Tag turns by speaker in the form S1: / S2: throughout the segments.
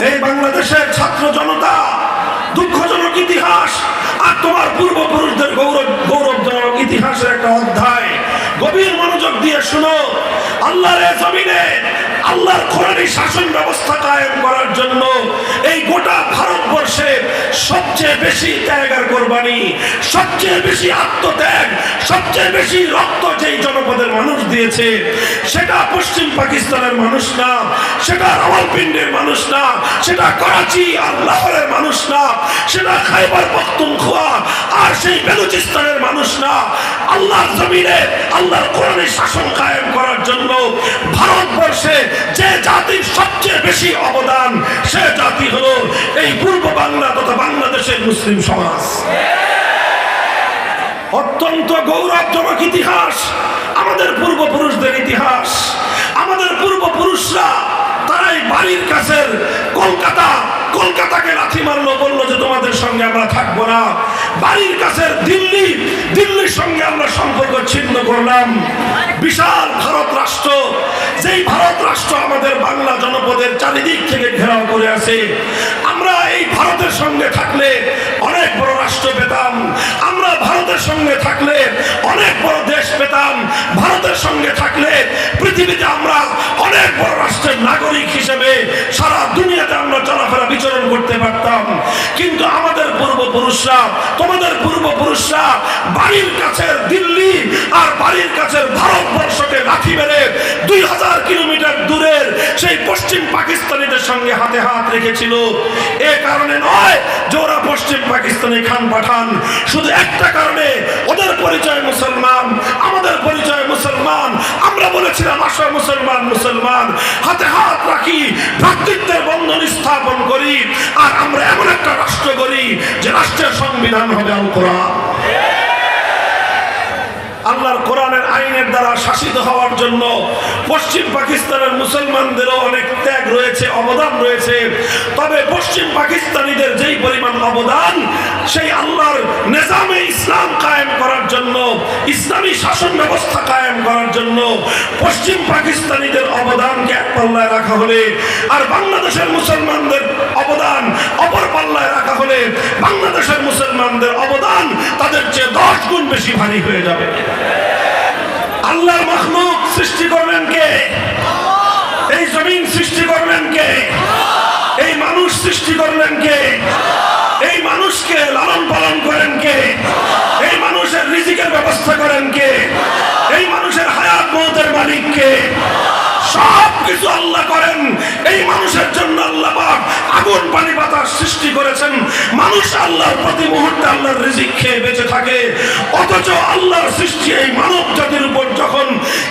S1: এই বাংলাদেশের ছাত্র জনতা দুঃখজনক ইতিহাস আর তোমার পূর্বপুরুষদের গৌরব গৌরবজনক ইতিহাসের একটা অধ্যায়। গভীর মনোযোগ দিয়ে শুনো। আল্লাহর জমিনে আল্লাহর কোরআনী শাসন ব্যবস্থা কায়েম করার জন্য এই গোটা ভারতবর্ষে সবচেয়ে বেশি ত্যাগ আর কোরবানি, সবচেয়ে বেশি আত্মত্যাগ, সবচেয়ে বেশি রক্ত যেই জনপদের মানুষ দিয়েছে, সেটা পশ্চিম পাকিস্তানের মানুষ না, সেটা রাওয়ালপিন্ডির মানুষ না, সেটা করাচি আর লাহোরের মানুষ না, সেটা খাইবার পখতুনখোয়া আর সেই বেলুচিস্তানের মানুষ না। আল্লাহর জমিনে আল্লাহর কোরআনের শাসন কায়েম করার জন্য ভারতবর্ষে যে জাতির সবচেয়ে বেশি অবদান, সে জাতি হলো এই পূর্ব বাংলা তথা বাংলাদেশের মুসলিম সমাজ। অত্যন্ত গৌরবজনক ইতিহাস, আমাদের পূর্বপুরুষদের ইতিহাস, আমাদের পূর্বপুরুষরা তারাই বাড়ির কাছের কলকাতা, কলকাতাকে লাথি মারলো, বলল যে তোমাদের সঙ্গে আমরা থাকব না। বাড়ির কাছের দিল্লি, দিল্লির সঙ্গে আমরা সম্পর্ক ছিন্ন করলাম। বিশাল ভারত রাষ্ট্র, যেই ভারত রাষ্ট্র আমাদের বাংলা জনপদের চারিদিক থেকে ঘেরাও করে আছে। আমরা এই ভারতের সঙ্গে থাকলে অনেক রাষ্ট্র পেতাম। আমরা ভারতের সঙ্গে থাকলে অনেক বড় দেশ পেতাম। ভারতের সঙ্গে থাকলে পৃথিবীতে আমরা অনেক বড় রাষ্ট্রের নাগরিক হিসেবে সারা দুনিয়াতে আমরা চলাফেরা বিচরণ করতে পারতাম কিন্তু আমাদের পূর্বপুরুষরা তোমাদের পূর্বপুরুষরা বাড়ির কাছের দিল্লি আর বাড়ির কাছের ভারতবর্ষকে লাথি মেরে দুই হাজার কিলোমিটার দূরের সেই পশ্চিম পাকিস্তানিদের সঙ্গে হাতে হাত রেখেছিল। এ কারণে নয় যে ওরা পশ্চিম পাকিস্তানি খান পাঠান। শুধু একটা কারণে, ওদের পরিচয় মুসলমান, আমাদের পরিচয় মুসলমান। আমরা বলেছিলাম, আসা মুসলমান মুসলমান। হাতে হাত রাখি, ভ্রাতৃত্বের বন্ধন স্থাপন করি। আর আমরা এমন একটা রাষ্ট্র করি যে রাষ্ট্রের সংবিধান হবে আল কোরআন আল্লাহর কোরআনের আইনের দ্বারা শাসিত হওয়ার জন্য পশ্চিম পাকিস্তানের মুসলমানদেরও অনেক ত্যাগ রয়েছে অবদান রয়েছে। তবে পশ্চিম পাকিস্তানিদের যেই পরিমাণ অবদান, সেই আল্লাহর নিজামে ইসলাম কায়েম করার জন্য, ইসলামী শাসন ব্যবস্থা কায়েম করার জন্য পশ্চিম পাকিস্তানিদের অবদানকে এক পাল্লায় রাখা হলে আর বাংলাদেশের মুসলমানদের অবদান অপর পাল্লায় রাখা হলে বাংলাদেশের মুসলমানদের অবদান তাদের চেয়ে দশ গুণ বেশি ভারী হয়ে যাবে। আল্লাহর মখলুক সৃষ্টি করলেন কে? জমিন সৃষ্টি করলেন কে? এই মানুষ সৃষ্টি করলেন কে? এই মানুষকে লালন পালন করেন কে? এই মানুষের রিজিকের ব্যবস্থা করেন কে? এই মানুষের হায়াত মতের মালিক কে? সব কিছু আল্লাহ করেন। মানুষ আল্লাহর প্রতি মুহূর্তে আল্লাহর রিজিক খেয়ে বেঁচে থাকে। অথচ আল্লাহর সৃষ্টি এই মানব জাতির উপর যখন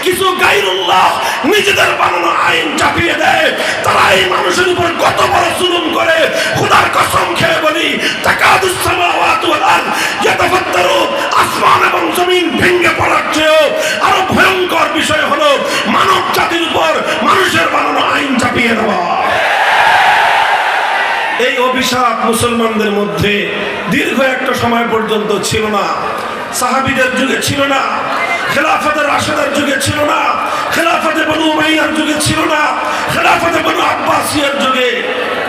S1: কিছু গাইরুল্লাহ নিজেদের বানানো আইন চাপিয়ে দেয়, তারা এই মানুষের উপর কত বড় জুলুম করে। খোদার কসম খেয়ে বলি, তাকাদুস সামাওয়াতু ওয়াল আরদ, ইয়াতাফাত্তারু, আসমান এবং জমিন ভেঙে পড়ার চেয়েও আরও ভয়ঙ্কর বিষয় হলো মানব জাতির উপর মানুষের বানানো আইন চাপিয়ে দেওয়া। এই অভিশাপ মুসলমানদের মধ্যে দীর্ঘ একটা সময় পর্যন্ত ছিল না। সাহাবিদের যুগে ছিল না। খেলাফতের রাশেদার যুগে ছিল না। খেলাফতে বনু মাইয়ার যুগে ছিল না। খেলাফতে বনু আব্বাসিয়ার যুগে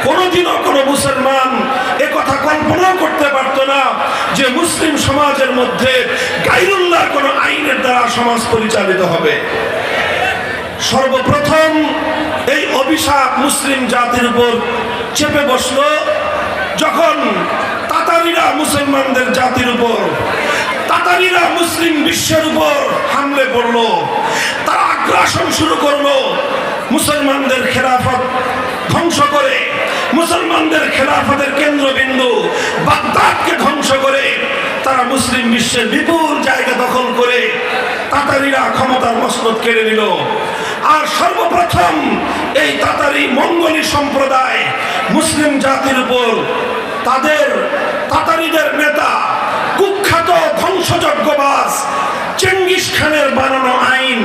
S1: কোনোদিনও কোনো মুসলমান এ কথা কল্পনাও করতে পারতো না যে মুসলিম সমাজের মধ্যে গাইরুল্লাহর কোনো আইনের দ্বারা সমাজ পরিচালিত হবে। সর্বপ্রথম এই অভিশাপ মুসলিম জাতির উপর চেপে বসল যখন তাতারিরা মুসলমানদের জাতির উপর, তাতারিরা মুসলিম বিশ্বের উপর হামলে পড়ল। তারা আগ্রাসন শুরু করল। মুসলমানদের খেলাফত ধ্বংস করে, মুসলমানদের খেলাফতের কেন্দ্রবিন্দু বাগদাদকে ধ্বংস করে, তারা মুসলিম বিশ্বের বিপুল জায়গা দখল করে তাতারিরা ক্ষমতার মসনদ কেড়ে নিল। আর সর্বপ্রথম এই তাতারি মঙ্গলি সম্প্রদায় মুসলিম জাতির উপর তাদের তাতারিদের নেতা, কুখ্যাত ধ্বংসযজ্ঞবাজ চেঙ্গিস খানের বানানো আইন,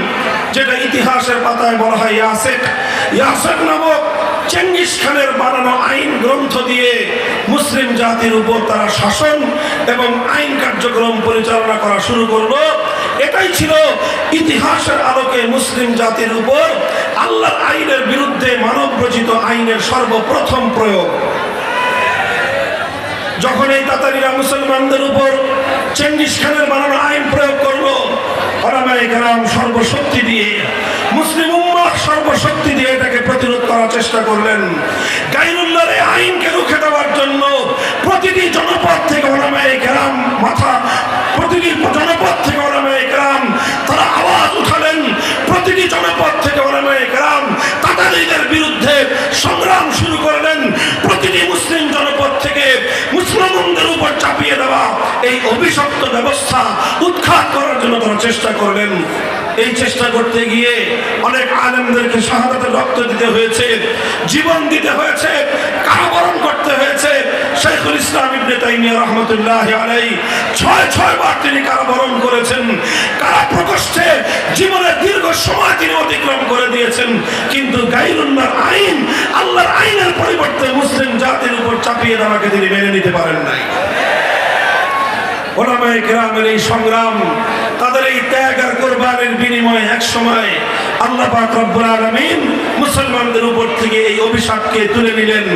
S1: যেটা ইতিহাসের পাতায় বলা হয় ইয়াসেক। ইয়াসেক নামক চেঙ্গিস খানের বানানো আইন গ্রন্থ দিয়ে মুসলিম জাতির উপর তারা শাসন এবং আইন কার্যক্রম পরিচালনা করা শুরু করল। এটাই ছিল ইতিহাসের আলোকে মুসলিম জাতির উপর আল্লাহ আইনের বিরুদ্ধে মানব রচিত আইনের সর্বপ্রথম প্রয়োগ। যখন এই তাতারিরা মুসলমানদের উপর চেঙ্গিস খানের বানানো আইন প্রয়োগ করল, ওলামায়ে কেরাম সর্বশক্তি দিয়ে, মুসলিম উম্মাহ সর্বশক্তি দিয়ে এটাকে প্রতিরোধ করার চেষ্টা করলেন। গাইরুল্লাহর আইনকে রুখে দেওয়ার জন্য প্রতিটি জনপদ থেকে ওলামায়ে কেরাম মাথা প্রতিটি জনপদ থেকে ওলামায়ে কেরাম তারা আওয়াজ উঠালেন জনপদ থেকে গ্রাম তাতারিদের বিরুদ্ধে সংগ্রাম শুরু করলেন প্রতিটি মুসলিম উপর চাপিয়ে দেওয়া এই অভিশপ্ত ব্যবস্থা উৎখাত করার জন্য তারা চেষ্টা করলেন এই চেষ্টা করতে গিয়ে অনেক আলেমদেরকে শাহাদাতের রক্ত দিতে হয়েছে, জীবন দিতে হয়েছে, কারাবরণ করতে হয়েছে। শেখুল ইসলাম ইবনে তাইমিয়া রহমতুল্লাহ আলাই ছয় ছয় বার তিনি কারাবরণ করেছেন। কারা প্রকোষ্ঠে জীবনের দীর্ঘ সময় তিনি অতিক্রম করে দিয়েছেন, কিন্তু আল্লাহর পরিবর্তে মুসলিম জাতির উপর চাপিয়ে দেওয়াকে তিনি মেনে নিতে পারেন নাই। ওলামায়ে কেরামের এই সংগ্রাম, তাদের এই ত্যাগ আর কোরবানের বিনিময়ে এক সময় আল্লাহ রব্বুল মুসলমানদের উপর থেকে এই অভিশাপকে তুলে নিলেন।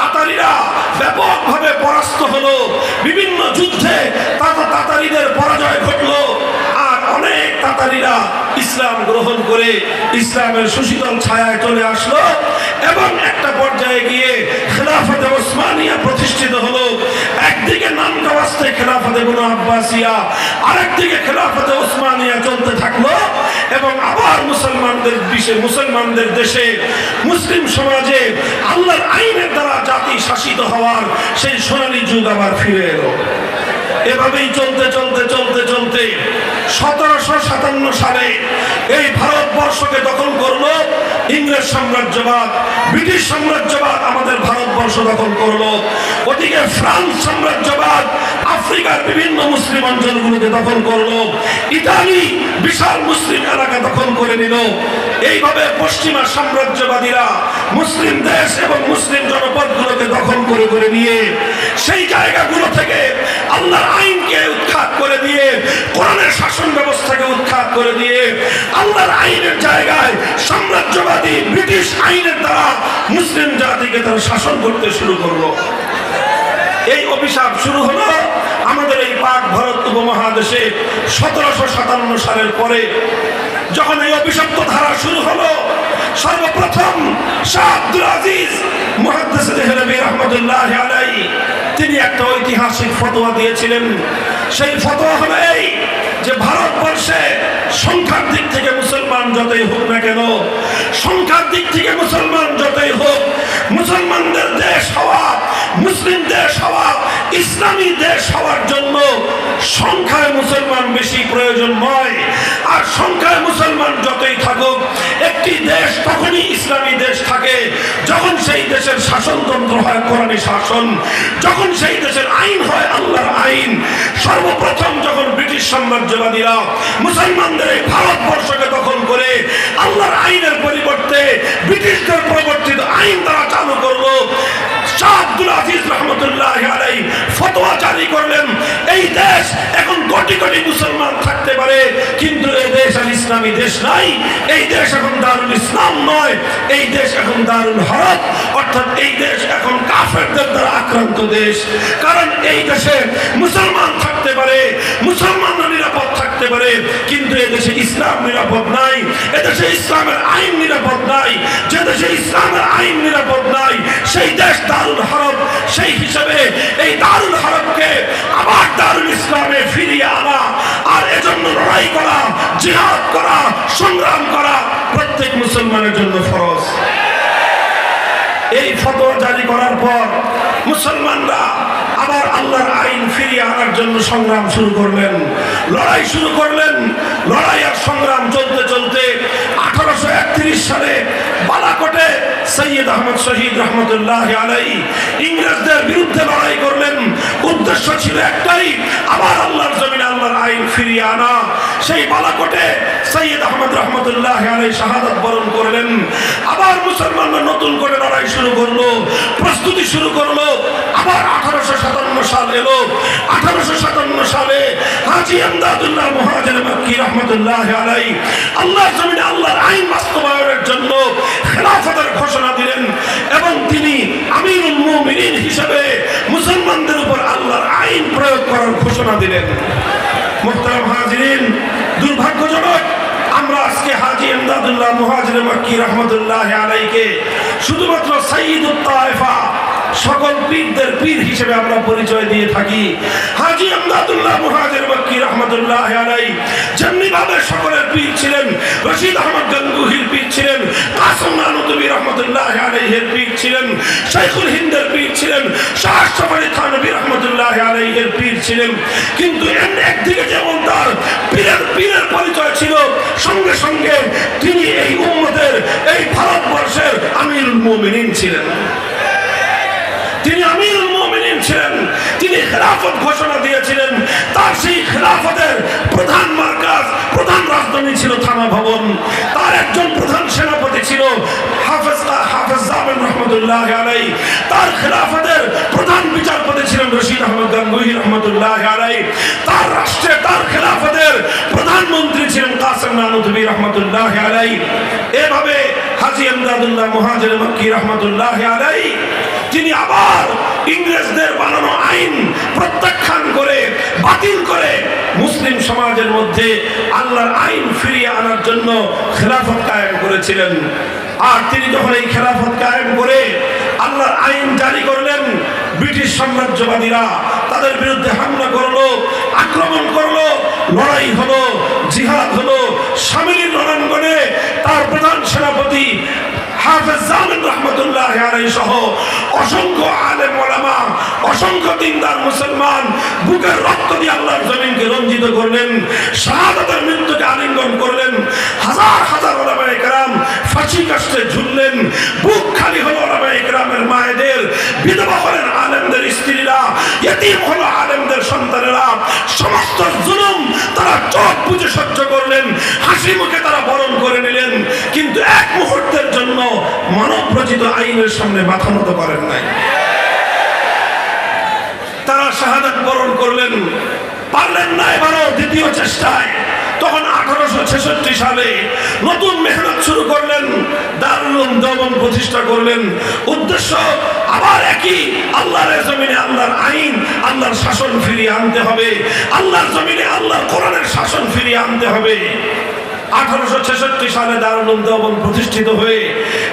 S1: তাতারিরা ব্যাপকভাবে পরাস্ত হলো, বিভিন্ন যুদ্ধে তাতা, তাতারিদের পরাজয় ঘটলো আর অনেক তাতারিরা ইসলাম গ্রহণ করে ইসলামের সুশীতল ছায়ায় চলে আসলো। এবং একটা পর্যায়ে গিয়ে খেলাফতে ওসমানিয়া প্রতিষ্ঠিত হলো। একদিকে নাম কাওয়াস্তে খেলাফতে বুনো আব্বাসিয়া, আরেকদিকে খেলাফতে ওসমানিয়া চলতে থাকল এবং আবার মুসলমানদের বিশ্বে মুসলমানদের দেশে, মুসলিম সমাজে আল্লাহর আইনের দ্বারা জাতি শাসিত হওয়ার সেই সোনালী যুগ আবার ফিরে এলো। এভাবেই চলতে চলতে চলতে চলতে সতেরোশো সাতান্ন সালে এই ভারতবর্ষকে দখল করল ইংরেজ সাম্রাজ্যবাদ, ব্রিটিশ সাম্রাজ্যবাদ আমাদের ভারতবর্ষ দখল করল। ওদিকে ফ্রান্স সাম্রাজ্যবাদ আফ্রিকার বিভিন্ন মুসলিম অঞ্চলগুলোকে দখল করল। ইতালি বিশাল মুসলিম এলাকা দখল করে নিল। এইভাবে পশ্চিমা সাম্রাজ্যবাদীরা মুসলিম দেশ এবং মুসলিম জনপদগুলোকে দখল করে করে নিয়ে সেই জায়গাগুলো থেকে আইনকে উৎখাত করে দিয়ে, কোরআনের শাসন ব্যবস্থাকে উৎখাত করে দিয়ে, আল্লাহর আইনের জায়গায় সাম্রাজ্যবাদী ব্রিটিশ আইনের দ্বারা মুসলিম জাতিকে তারা শাসন করতে শুরু করল। এই অভিশাপ শুরু হলো আমাদের এই পাক ভারত উপমহাদেশে সতেরোশো সাতান্ন সালের পরে। যখন এই অভিশপ্ত ধারা শুরু হলো, সর্বপ্রথম তিনি একটা ঐতিহাসিক ফতোয়া দিয়েছিলেন। সেই ফতোয়া হলো এই যে ভারতবর্ষে সংখ্যার দিক থেকে মুসলমান যতই হোক না কেন, সংখ্যার দিক থেকে মুসলমান যতই হোক, মুসলমানদের দেশ হওয়া মুসলিম দেশ হওয়া ইসলামী দেশ হওয়ার জন্য সংখ্যায় মুসলমান বেশি প্রয়োজন নয় আর সংখ্যায় মুসলমান যতই থাকুক, একটি দেশ তখনই ইসলামী দেশ থাকে, যখন সেই দেশের শাসনতন্ত্র হয় কোরআনী শাসন, যখন সেই দেশের আইন হয় আল্লাহর আইন। সর্বপ্রথম যখন ব্রিটিশ সাম্রাজ্যবাদীরা মুসলমানদের এই ভারতবর্ষকে দখল করে আল্লাহর আইনের পরিবর্তে ব্রিটিশদের প্রবর্তিত আইন তারা চালু করল শাহ আজিজ রহমতুল্লাহ আলাই ফতোয়া এখন কোটি কোটি মুসলমান থাকতে পারে, কিন্তু আক্রান্ত দেশ। কারণ এই দেশে মুসলমান থাকতে পারে, মুসলমানরা নিরাপদ থাকতে পারে, কিন্তু এদেশে ইসলাম নিরাপদ নাই এদেশে ইসলামের আইন নিরাপদ নাই, যে দেশে ইসলামের আইন নিরাপদ নাই সেই দেশ দারুল হরব সেই হিসেবে এই দারুল হরবকে আবার দারুল ইসলামে ফিরিয়ে আনা, আর এজন্য লড়াই করা, জিহাদ করা, সংগ্রাম করা প্রত্যেক মুসলমানের জন্য ফরজ। এই ফতোয়া জারি করার পর মুসলমানরা আবার আল্লাহর আইন ফিরিয়ে আনার জন্য সংগ্রাম শুরু করলেন। লড়াই শুরু করলেন, লড়াই আর সংগ্রাম চলতে চলতে সালে বালাকোটে সৈয়দ আহমদ শহীদ রহমতুল্লাহ ইংরেজদের বিরুদ্ধে লড়াই করলেন। উদ্দেশ্য ছিল একটাই, আবার আল্লাহর জমিনে আল্লাহর আইন ফিরিয়ে সেই বালাকোটে সৈয়দ আহমদ রহমতুল্লাহ আলাই বরণ করলেন। আবার মুসলমানরা নতুন করে লড়াই শুরু করল, প্রস্তুতি শুরু করল, আবার মুসলমানদের উপর আল্লাহর আইন প্রয়োগ করার ঘোষণা দিলেন। মোহতারাম হাজিরিন, দুর্ভাগ্যজনক আমরা আজকে হাজি এমদাদুল্লাহ মুহাজির মক্কি রহমতুল্লাহ আলাইকে শুধুমাত্র সাইয়্যিদুত তায়েফা সকল পীরদের পীর হিসেবে আমরা পরিচয় দিয়ে থাকি। হাজি আমদাদুল্লাহ মুহাজির মক্কি রহমতুল্লাহ আলাই যেমনি ভাবে সকলের পীর ছিলেন, রশিদ আহমদ গঙ্গুহির পীর ছিলেন, কাসম নানুতুবি রহমতুল্লাহ আলাইহের পীর ছিলেন, শাইখুল হিন্দের পীর ছিলেন, শাহ সফারি থানবী রহমতুল্লাহ আলাইহের পীর ছিলেন। কিন্তু একদিকে যেমন তার পীরের পীরের পরিচয় ছিল, সঙ্গে সঙ্গে তিনি এই উম্মতের, এই ভারতবর্ষের আমিরুল মুমিনিন ছিলেন। তিনি আমিরুল মুমিনিন ছিলেন তিনি খেলাফত ঘোষণা দিয়েছিলেন, তার সেই খেলাফতের প্রধান মার্কাজ, প্রধান রাজধানী ছিল থানা ভবন। তার একজন প্রধান সেনাপতি ছিল হাফেজ হাফেজ জামান রহমতুল্লাহ আলাই। তার খেলাফতের প্রধান বিচারপতি ছিলেন রশিদ আহমদ গাঙ্গুহি রহমতুল্লাহ আলাই। তার রাষ্ট্রে তার খেলাফতের প্রধানমন্ত্রী ছিলেন কাসেম নানুদবী রহমতুল্লাহ আলাই। এভাবে হাজি আমদাদুল্লাহ মুহাজির মক্কি রহমতুল্লাহ আলাই তিনি আবার ইংরেজদের বানানো আইন প্রত্যাখ্যান করে, বাতিল করে মুসলিম সমাজের মধ্যে আল্লাহর আইন ফিরিয়ে আনার জন্য খেলাফত কায়েম করেছিলেন। আর তিনি যখন এই খেলাফত কায়েম করে আল্লাহর আইন জারি করলেন, ব্রিটিশ সাম্রাজ্যবাদীরা তাদের বিরুদ্ধে হামলা করল, আক্রমণ করল, লড়াই হলো, জিহাদ হলো সামিলির রণাঙ্গনে তার প্রধান সেনাপতি হাফেজ জমিনকে রঞ্জিত করলেন মৃত্যুকে আলিঙ্গন করলেন, হাজার হাজার একরাম ঝুললেন, বুক খালি একরামের মায়েদের, বিধবা হলেন আলেমদের স্ত্রীরা হলো চোখ বুঝে সহ্য করলেন। হাসি মুখে তারা বরণ করে নিলেন। কিন্তু এক মুহূর্তের জন্য মানব রচিত আইনের সামনে মাথা মতো করেন নাই। তারা শাহাদাত বরণ করলেন। পারলেন না এবারও দ্বিতীয় চেষ্টায়। তখন আঠারোশো ছেষট্টি সালে নতুন মেহনত শুরু করলেন দারুল দমন প্রতিষ্ঠা করলেন। উদ্দেশ্য আবার একই, আল্লাহর জমিনে আল্লাহর আইন, আল্লাহর শাসন ফিরিয়ে আনতে হবে। আল্লাহর জমিনে আল্লাহর কোরআনের শাসন ফিরিয়ে আনতে হবে। আঠারোশো ছেষট্টি সালে দারুল দেওবন প্রতিষ্ঠিত হয়ে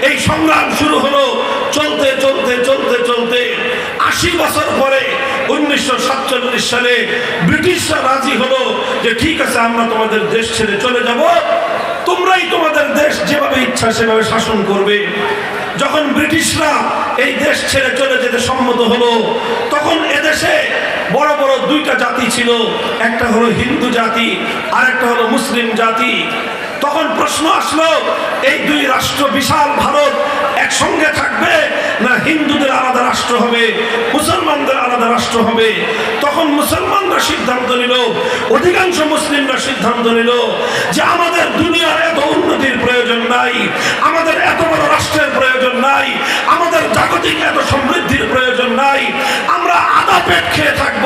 S1: এই সংগ্রাম শুরু হলো। চলতে চলতে চলতে চলতে আশি বছর পরে উনিশশো সাতচল্লিশ সালে ব্রিটিশরা রাজি হলো যে ঠিক আছে, আমরা তোমাদের দেশ ছেড়ে চলে যাব। তোমরাই তোমাদের দেশ যেভাবে ইচ্ছা সেভাবে শাসন করবে। যখন ব্রিটিশরা এই দেশ ছেড়ে চলে যেতে সম্মত হলো, তখন এদেশে বড় বড় দুইটা জাতি ছিল। একটা হলো হিন্দু জাতি আর একটা হলো মুসলিম জাতি। তখন প্রশ্ন আসলো, এই দুই রাষ্ট্র বিশাল ভারত একসঙ্গে থাকবে না হিন্দুদের আলাদা রাষ্ট্র হবে, মুসলমানদের আলাদা রাষ্ট্র হবে? তখন মুসলমানরা সিদ্ধান্ত নিল, অধিকাংশ মুসলিমরা সিদ্ধান্ত নিল যে আমাদের দুনিয়ার এত উন্নতির প্রয়োজন নাই, আমাদের এত বড় রাষ্ট্রের প্রয়োজন নাই, আমাদের জাগতিক এত সমৃদ্ধির প্রয়োজন নাই, আমরা আদা পেট খেয়ে থাকব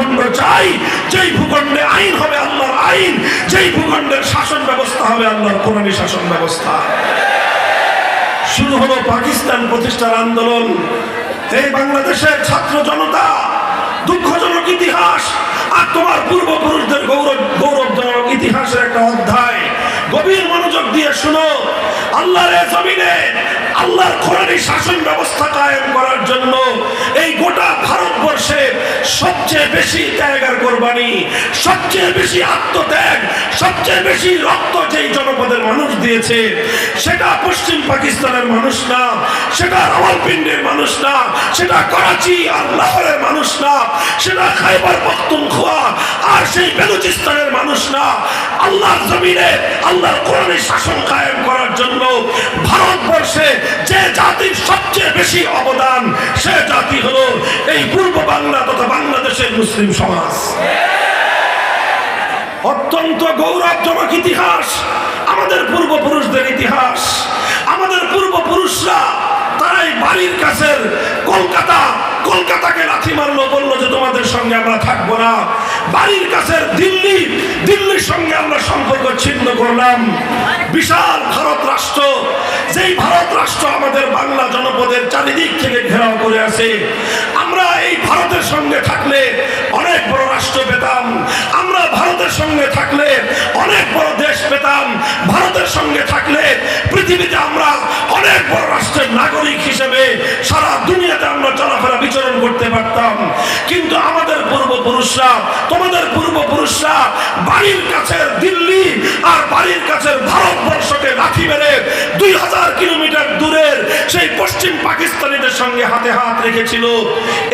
S1: ভূখণ্ড চাই, যেই ভূখণ্ডে আইন হবে আল্লাহর আইন, যেই ভূখণ্ডের শাসন ব্যবস্থা হবে আল্লাহর কোরআনী শাসন ব্যবস্থা। শুরু হলো পাকিস্তান প্রতিষ্ঠার আন্দোলন। এই বাংলাদেশের ছাত্র জনতা, দুঃখজনক ইতিহাস আর তোমার পূর্বপুরুষদের গৌরব, গৌরবজনক ইতিহাসের একটা অধ্যায়। গভীর মনোযোগ দিয়ে শুনো। আল্লাহর জমিনে আল্লাহর কোরআনী শাসন ব্যবস্থা কায়েম করার জন্য এই গোটা ভারতবর্ষে সবচেয়ে বেশি ত্যাগ আর কোরবানি, সবচেয়ে বেশি আত্মত্যাগ, সবচেয়ে বেশি রক্ত যেই জনপদের মানুষ দিয়েছে, সেটা পশ্চিম পাকিস্তানের মানুষ না, সেটা রাওয়ালপিন্ডির মানুষ না, সেটা করাচি আর লাহোরের মানুষ না, সেটা খাইবার পখতুনখোয়া আর সেই বেলুচিস্তানের মানুষ না। আল্লাহর জমিনে আল্লাহর কোরআনে শাসন কায়েম করার জন্য ভারতবর্ষে যে জাতির সবচেয়ে বেশি অবদান, সে জাতি হলো এই পূর্ব বাংলা তথা বাংলাদেশের মুসলিম সমাজ। অত্যন্ত গৌরবজনক ইতিহাস, আমাদের পূর্বপুরুষদের ইতিহাস। আমাদের পূর্বপুরুষরা তারাই বাড়ির কাছের কলকাতা, কলকাতাকে লাথি মারলো, বলল যে তোমাদের সঙ্গে আমরা থাকব না। বাড়ির কাছের দিল্লি, দিল্লির সঙ্গে আমরা সম্পর্ক ছিন্ন করলাম। বিশাল ভারত রাষ্ট্র, যেই ভারত রাষ্ট্র আমাদের বাংলা জনপদের চারিদিক থেকে ঘেরাও করে আছে, আমরা এই ভারতের সঙ্গে থাকলে অনেক বড় রাষ্ট্র পেতাম। আমরা ভারতের সঙ্গে থাকলে অনেক বড় দেশ পেতাম, ভারতের সঙ্গে থাকলে পৃথিবীতে আমরা অনেক বড় রাষ্ট্রের নাগরিক হিসেবে সারা দুনিয়াতে আমরা চলাফেরা বিচরণ করতে পারতাম। কিন্তু আমাদের পূর্বপুরুষরা, তোমাদের পূর্বপুরুষরা বাড়ির কাছের দিল্লি আর বাড়ির কাছের ভারতবর্ষকে লাঠি মেরে দুই হাজার কিলোমিটার দূরের সেই পশ্চিম পাকিস্তানিদের সঙ্গে হাতে হাত রেখেছিল।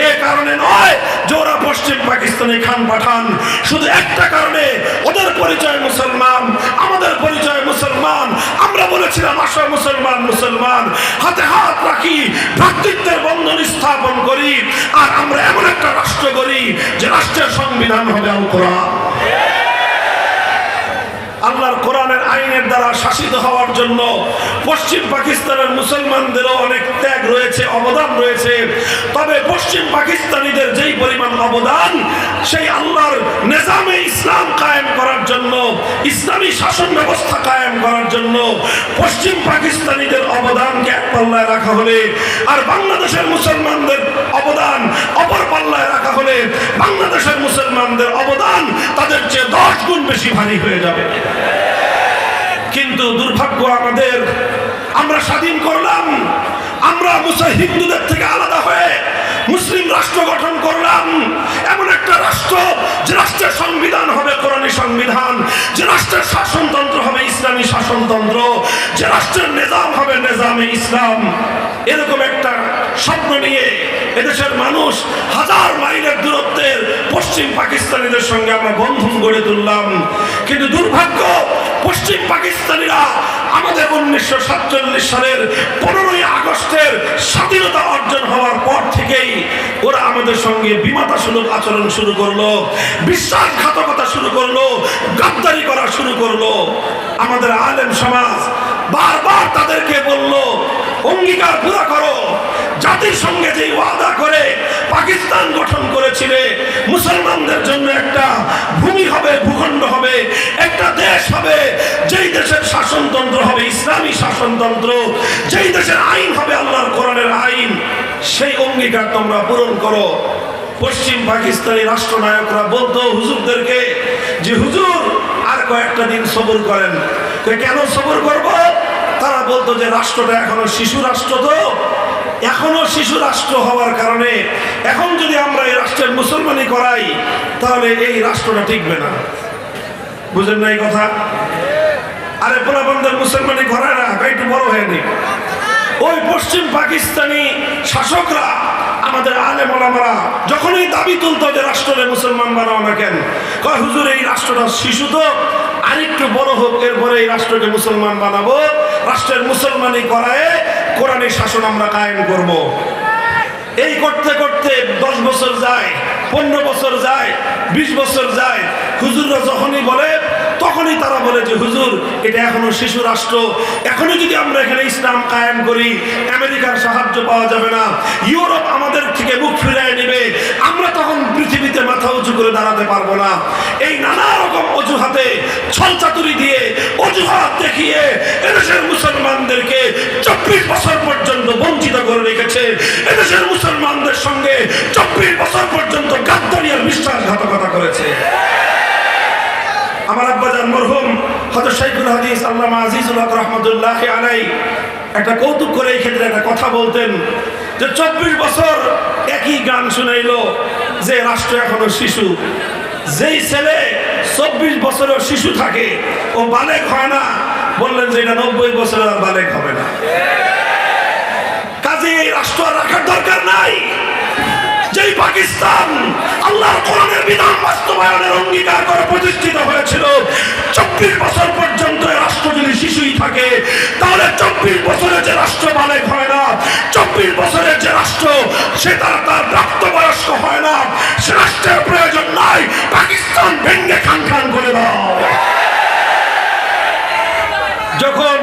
S1: এ কারণে নয় যে ওরা পশ্চিম পাকিস্তানি খান পাঠান, শুধু একটা কারণে ওদের পরিচয় মুসলমান, আমাদের পরিচয় মুসলমান, আমরা বলেছিলাম আসো মুসলমান মুসলমান, হাতে হাত রাখি, ভ্রাতৃত্বের বন্ধন স্থাপন করি, আর আমরা এমন একটা রাষ্ট্র করি যে রাষ্ট্রের সংবিধান হবে আল কোরআন আল্লাহর কোরআনের আইনের দ্বারা শাসিত হওয়ার জন্য পশ্চিম পাকিস্তানের মুসলমানদেরও অনেক ত্যাগ রয়েছে, অবদান রয়েছে। তবে পশ্চিম পাকিস্তানিদের যেই পরিমাণ অবদান, সেই আল্লাহর নিজামে ইসলাম কায়েম করার জন্য, ইসলামী শাসন ব্যবস্থা কায়েম করার জন্য পশ্চিম পাকিস্তানিদের অবদানকে এক পাল্লায় রাখা হলে আর বাংলাদেশের মুসলমানদের অবদান অপর পাল্লায় রাখা হলে বাংলাদেশের মুসলমানদের অবদান তাদের চেয়ে দশ গুণ বেশি ভারী হয়ে যাবে। আমরা স্বাধীন করলাম। আমরা হিন্দুদের থেকে আলাদা হয়ে মুসলিম রাষ্ট্র গঠন করলাম। এমন একটা রাষ্ট্র যে রাষ্ট্রের সংবিধান হবে কোরআনী সংবিধান, যে রাষ্ট্রের শাসনতন্ত্র হবে ইসলামী শাসনতন্ত্র, যে রাষ্ট্রের নিজাম হবে নিজামে ইসলাম। এরকম একটা স্বপ্ন নিয়ে এদেশের মানুষ হাজার মাইলের দূরত্বের পশ্চিম পাকিস্তানিদের সঙ্গে আমরা বন্ধন গড়ে তুললাম। কিন্তু দুর্ভাগ্য, পশ্চিম পাকিস্তানিরা আমাদের উনিশশো সাতচল্লিশ সালের পনেরোই আগস্টের স্বাধীনতা অর্জন হওয়ার পর থেকেই ওরা আমাদের সঙ্গে বিমাতা সুলভ আচরণ শুরু করল, বিশ্বাসঘাতকতা শুরু করল, গাদ্দারি করা শুরু করল। আমাদের আলেম সমাজ বারবার তাদেরকে বলল অঙ্গীকার পুরা করো। জাতির সঙ্গে যে ওয়াদা করে পাকিস্তান গঠন করেছিলে, মুসলমানদের জন্য একটা ভূমি হবে, ভূখণ্ড হবে, একটা দেশ হবে, যেই দেশের শাসনতন্ত্র হবে, ইসলামী শাসনতন্ত্র, যেই দেশের আইন হবে, আল্লাহর কোরআনের আইন, সেই অঙ্গীকার তোমরা পূরণ করো। পশ্চিম পাকিস্তানি রাষ্ট্রনায়করা বলতো হুজুরদেরকে যে, হুজুর, আর কয়েকটা দিন সবর করেন। কেন সবর করব? তারা বলতো যে রাষ্ট্রটা এখনও শিশু রাষ্ট্র তো, এখনও শিশু রাষ্ট্র হওয়ার কারণে এখন যদি আমরা এই রাষ্ট্রের মুসলমানি করাই, তাহলে এই রাষ্ট্রটা টিকবে না। বুঝেন না এই কথা? আরে পোলাবন্ধের মুসলমানি করায় না একটু বড় হয়নি ওই পশ্চিম পাকিস্তানি শাসকরা, আমাদের আলেম ওলামারা, যখনই দাবি তুলতো যে রাষ্ট্রে মুসলমান বানাও না কেন, কয়, হুজুর, এই রাষ্ট্রটা শিশু তো আরেকটু বড় হোক, এরপরে এই রাষ্ট্রকে মুসলমান বানাবো রাষ্ট্রের মুসলমানই করায় কোরআনের শাসন আমরা কায়েম করব। এই করতে করতে দশ বছর যায়, পনেরো বছর যায়, বিশ বছর যায় খুজুররা যখনই বলে তখনই তারা বলে যে, হুজুর, এটা এখনও শিশু রাষ্ট্র। এখনই যদি আমরা এখানে ইসলাম কায়েম করি, আমেরিকার সাহায্য পাওয়া যাবে না। ইউরোপ আমাদের থেকে মুখ ফিরিয়ে নেবে। আমরা তখন পৃথিবীতে মাথা উঁচু করে দাঁড়াতে পারব না। এই নানা রকম অজুহাতে ছলচাতুরি দিয়ে অজুহাত দেখিয়ে এদেশের মুসলমানদেরকে চব্বিশ বছর পর্যন্ত বঞ্চিত করে রেখেছে। এদেশের মুসলমানদের সঙ্গে চব্বিশ বছর পর্যন্ত গাদ্দারি আর বিশ্বাসঘাতকতা করেছে। মরহুম হয়তো শাইখুল হাদিস আল্লামা আজিজুল হক রহমতুল্লাহ আলাই একটা কৌতুক করে এই ক্ষেত্রে একটা কথা বলতেন যে চব্বিশ বছর একই গান শুনাইলো যে রাষ্ট্র এখনও শিশু। যেই ছেলে চব্বিশ বছরের শিশু থাকে, ও বালেক হয় না, বললেন যে এটা নব্বই বছরের আর বালেক হবে না। কাজে এই রাষ্ট্র রাখার দরকার নাই। যেই পাকিস্তান আল্লাহর কোরআনের বিধান বাস্তবায়নের অঙ্গীকার করে প্রতিষ্ঠিত হয়েছিল। চব্বিশ বছর পর্যন্ত রাষ্ট্র যদি শিশুই থাকে, তাহলে চব্বিশ বছরে যে রাষ্ট্র বালেক হয় না, চব্বিশ বছরের যে রাষ্ট্র, সে তার তার প্রাপ্তবয়স্ক হয় না। সে রাষ্ট্রের প্রয়োজন নাই, পাকিস্তান ভেঙ্গে খান খান করে দাও। যখন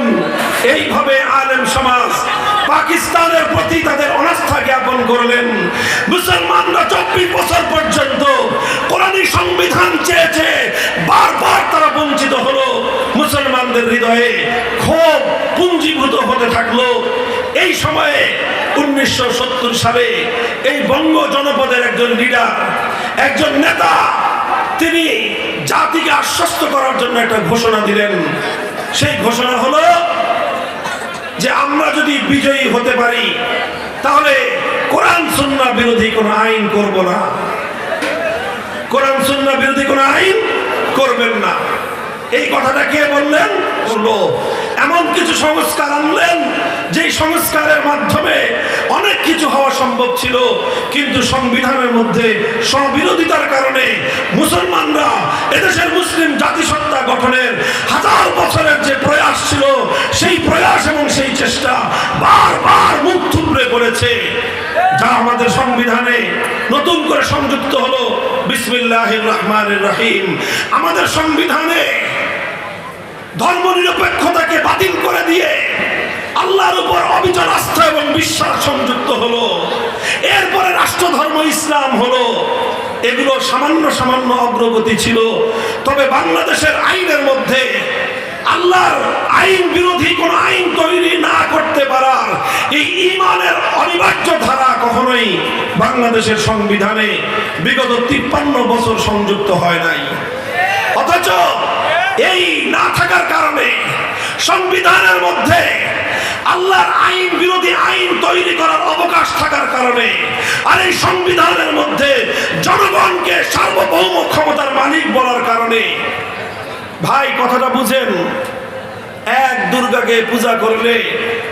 S1: এইভাবে আলেম সমাজ পাকিস্তানের প্রতি তাদের অনাস্থা জ্ঞাপন করলেন। মুসলমানরা চব্বিশ বছর পর্যন্ত কোরআনী সংবিধান চেয়েছে, বারবার তারা বঞ্চিত হলো। মুসলমানদের হৃদয়ে ক্ষোভ পুঞ্জীভূত হতে থাকল। এই সময়ে উনিশশো সত্তর সালে এই বঙ্গ জনপদের একজন লিডার একজন নেতা, তিনি জাতিকে আশ্বস্ত করার জন্য একটা ঘোষণা দিলেন। সেই ঘোষণা হলো যে আমরা যদি বিজয়ী হতে পারি, তাহলে কোরআন সুন্না বিরোধী কোনো আইন করব না। কোরআন সুন্না বিরোধী কোনো আইন করবেন না। এই কথাটা কে বললেন? বলল এমন কিছু সংস্কার আনলেন, যেই সংস্কারের মাধ্যমে অনেক কিছু হওয়া সম্ভব ছিল, কিন্তু সংবিধানের মধ্যে স্ববিরোধিতার কারণে মুসলমানরা, এদেশের মুসলিম জাতিসত্তা গঠনের হাজার বছরের যে প্রয়াস ছিল, সেই প্রয়াস এবং সেই চেষ্টা বারবার মুখ থুবড়ে পড়েছে। যা আমাদের সংবিধানে নতুন করে সংযুক্ত হলো বিসমিল্লাহ রহমান রহিম। আমাদের সংবিধানে ধর্ম নিরপেক্ষতাকে বাতিল করে দিয়ে আল্লাহর উপর অবিচল আস্থা এবং বিশ্বাস সংযুক্ত হলো। এরপরে রাষ্ট্র ধর্ম ইসলাম হলো। এগুলো সামান্য সামান্য অগ্রগতি ছিল। তবে বাংলাদেশের আইনের মধ্যে আল্লাহর আইন বিরোধী কোন আইন তৈরি না করতে পারার এই ইমানের অনিবার্য ধারা কখনোই বাংলাদেশের সংবিধানে বিগত তিপ্পান্ন বছর সংযুক্ত হয় নাই। অথচ এই না থাকার কারণে সংবিধানের মধ্যে আল্লাহর আইন বিরোধী আইন তৈরি করার অবকাশ থাকার কারণে আর এই সংবিধানের মধ্যে জনগণকে সার্বভৌম ক্ষমতার মালিক বলার কারণে, ভাই, কথাটা বুঝেন, এক দুর্গাকে পূজা করলে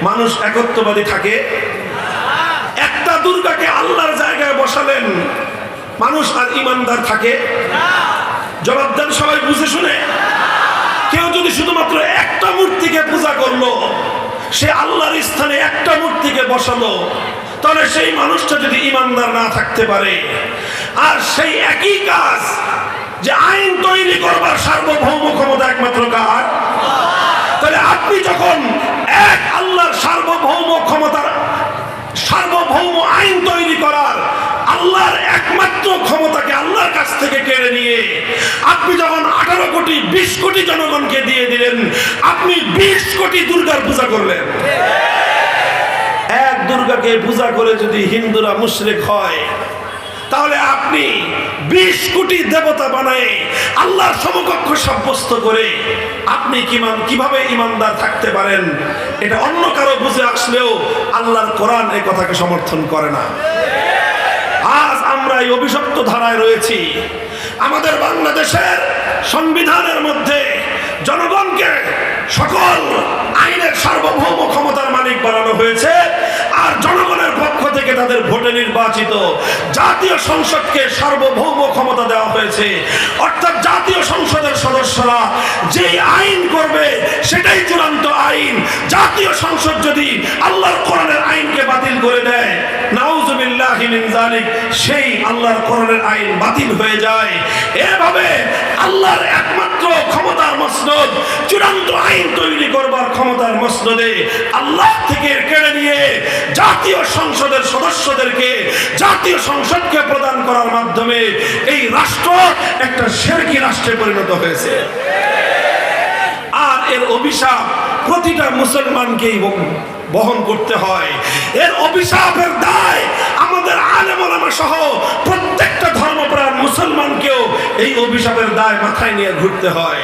S1: মানুষ একত্ববাদী থাকে। একটা দুর্গাকে আল্লাহর জায়গায় বসালেন মানুষ আর ইমানদার থাকে। জবাব সবাই বুঝে শুনে। কেউ যদি শুধুমাত্র একটা মূর্তিকে পূজা করল, সে আল্লাহর স্থানে একটা মূর্তিকে বসালো, তাহলে সেই মানুষটা যদি ইমানদার না থাকতে পারে, আর সেই একই কাজ যে আইন তৈরি করবার সার্বভৌম ক্ষমতা একমাত্র কার? তাহলে আপনি যখন এক আল্লাহর সার্বভৌম ক্ষমতার, সার্বভৌম আইন তৈরি করার আল্লাহর একমাত্র ক্ষমতাকে আল্লাহর কাছ থেকে কেড়ে নিয়ে আপনি যখন আঠারো কোটি, বিশ কোটি জনগণকে দিয়ে দিলেন, আপনি বিশ কোটি দুর্গার পূজা করলেন। এক দুর্গাকে পূজা করে যদি হিন্দুরা মুশরিক হয়, তাহলে আপনি বিশ কোটি দেবতা বানায় আল্লাহর সমকক্ষ সাব্যস্ত করে আপনি কিমান কীভাবে ইমানদার থাকতে পারেন? এটা অন্য কারও বুঝে আসলেও আল্লাহর কোরআন এই কথাকে সমর্থন করে না। আজ আমরা এই অভিশপ্ত ধারায় রয়েছি। আমাদের বাংলাদেশের সংবিধানের মধ্যে জনগণকে সকল আইনের সার্বভৌম ক্ষমতার মালিক বানানো হয়েছে আর জনগণের পক্ষ থেকে তাদের ভোটে নির্বাচিত জাতীয় সংসদকে সার্বভৌম ক্ষমতা দেওয়া হয়েছে। অর্থাৎ জাতীয় সংসদের সদস্যরা যে আইন করবে, সেটাই চূড়ান্ত আইন। জাতীয় সংসদ যদি আল্লাহর কোরআনের আইনকে বাতিল করে দেয় সেই আল্লাহর আইন বাতিল হয়ে যায়। এভাবে আল্লাহর একমাত্র ক্ষমতার মসনদ, চূড়ান্ত আইন তৈরি করবার ক্ষমতার মসনদে আল্লাহ থেকে কেড়ে নিয়ে জাতীয় সংসদের সদস্যদেরকে, জাতীয় সংসদকে প্রদান করার মাধ্যমে এই রাষ্ট্র একটা শেরকি রাষ্ট্রে পরিণত হয়েছে। আর এর অভিশাপ প্রতিটা মুসলমানকেই বহন করতে হয়। এর অভিশাপের দায় আমাদের আলেমা সহ প্রত্যেকটা ধর্মপ্রাণ মুসলমানকেও এই অভিশাপের দায় মাথায় নিয়ে ঘুরতে হয়।